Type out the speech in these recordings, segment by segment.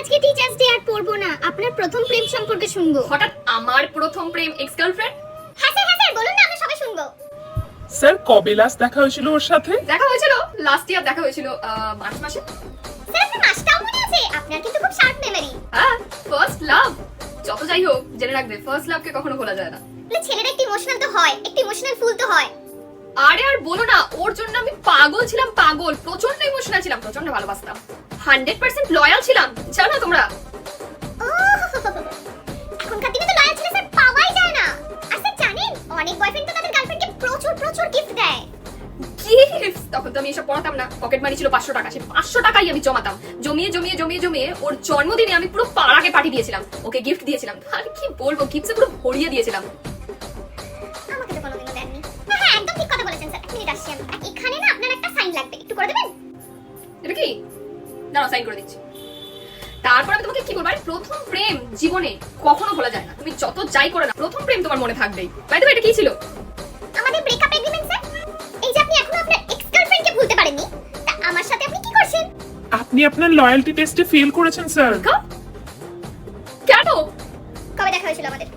আজকে teachers day আর পড়ব না। আপনার প্রথম প্রেম সম্পর্কে শুনব। হঠাৎ আমার প্রথম প্রেম এক্স গার্লফ্রেন্ড হ্যাঁ স্যার হ্যাঁ স্যার বলুন না আমরা সবাই শুনব। স্যার কবে লাস্ট দেখা হয়েছিল ওর সাথে? দেখা হয়েছিল লাস্ট ইয়ার দেখা হয়েছিল মার্চ মাসে। স্যার আপনার মাসটাও মনে আছে? আপনার কিন্তু খুব শার্প মেমরি হ্যাঁ ফার্স্ট লাভ যত যাই হোক জেনে রাখবে ফার্স্ট লাভকে কখনো ভোলা যায় না। বলে ছেলেরা একটু ইমোশনাল তো হয় একটু ইমোশনাল ফুল তো হয়। আরে আর বলো না ওর জন্য আমি পাগল ছিলাম পাগল প্রচণ্ড ইমোশনাল ছিলাম প্রচণ্ড ভালোবাসতাম। হান্ড্রেড পার্সেন্ট লয়াল ছিলাম জানো তোমরা? এখনকার দিনে তো লয়াল ছেলে স্যার পাওয়াই যায় না। আর স্যার জানেন অনেক বয়ফ্রেন্ড তো তাদের গার্লফ্রেন্ডকে প্রচুর প্রচুর গিফট দেয়। গিফট তখন তো আমি এসব পড়াতাম না। পকেট মানি ছিল পাঁচশো টাকা সেই পাঁচশো টাকাই আমি জমাতাম। জমিয়ে জমিয়ে জমিয়ে জমিয়ে ওর জন্মদিনে আমি পুরো পাড়াকে পাঠিয়ে দিয়েছিলাম। ওকে গিফট দিয়েছিলাম। আর কি বলব গিফটে পুরো ভরিয়ে দিয়েছিলাম। আমাকে তো কোনোদিনও দেননি। হ্যাঁ একদম ঠিক কথা বলেছেন স্যার। মিনিট আসছি আমি। এখানে না আপনার একটা সাইন লাগবে। একটু করে দেবেন? এটা কি দাঁড়াও সাইন করে দিচ্ছি। তারপর আমি তোমাকে কি বলব? আরে প্রথম প্রেম জীবনে কখনো ভোলা যায় না। তুমি যত যাই করে না প্রথম প্রেম তোমার মনে থাকবেই। বাই দ্য এটা কি ছিল? আমাদের ব্রেকআপ এগ্রিমেন্ট স্যার এই যে আপনি এখনও আপনার এক্স গার্লফ্রেন্ডকে ভুলতে পারেননি তা আমার সাথে আপনি কি করছেন? আপনি আপনার লয়্যালটি টেস্টে ফেল করেছেন স্যার কেন? কবে দেখা হয়েছিল আমাদের?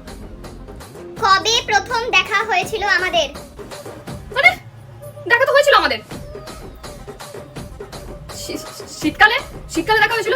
কবে প্রথম দেখা হয়েছিল আমাদের? শীতকালে শীতকালে দেখা হয়েছিল?